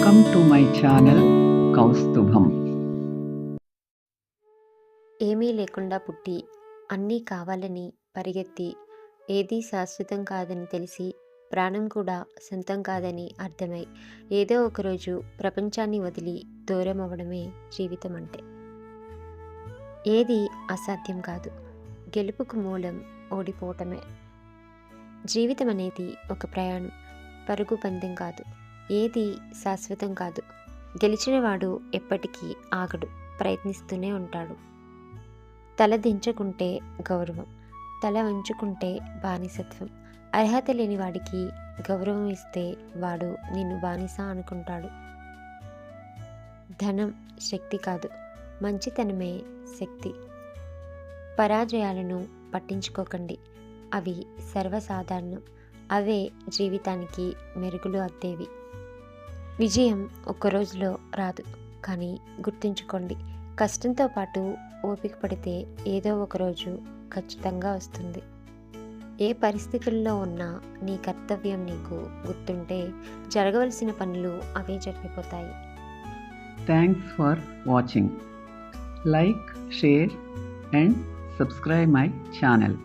Welcome to my channel కౌస్తుభం ఏమీ లేకుండా పుట్టి అన్నీ కావాలని పరిగెత్తి ఏదీ శాశ్వతం కాదని తెలిసి ప్రాణం కూడా సొంతం కాదని అర్థమై ఏదో ఒకరోజు ప్రపంచాన్ని వదిలి దూరం అవ్వడమే జీవితం అంటే ఏది అసాధ్యం కాదు. గెలుపుకు మూలం ఓడిపోవటమే. జీవితం అనేది ఒక ప్రయాణం పరుగు పందెం కాదు. ఏది శాశ్వతం కాదు. గెలిచినవాడు ఎప్పటికీ ఆగడు ప్రయత్నిస్తూనే ఉంటాడు. తల దించుకుంటే గౌరవం తల వంచుకుంటే బానిసత్వం. అర్హత లేని వాడికి గౌరవం ఇస్తే వాడు నిన్ను బానిస అనుకుంటాడు. ధనం శక్తి కాదు మంచితనమే శక్తి. పరాజయాలను పట్టించుకోకండి అవి సర్వసాధారణం. అవే జీవితానికి మెరుగులు అద్దేవి. విజయం ఒక్క రోజులో రాదు. కానీ గుర్తుంచుకోండి కష్టంతో పాటు ఓపిక పడితే ఏదో ఒక రోజు ఖచ్చితంగా వస్తుంది. ఏ పరిస్థితుల్లో ఉన్నా నీ కర్తవ్యం నీకు గుర్తుంటే జరగవలసిన పనులు అవే జరిగిపోతాయి. Thanks for watching like share and subscribe my channel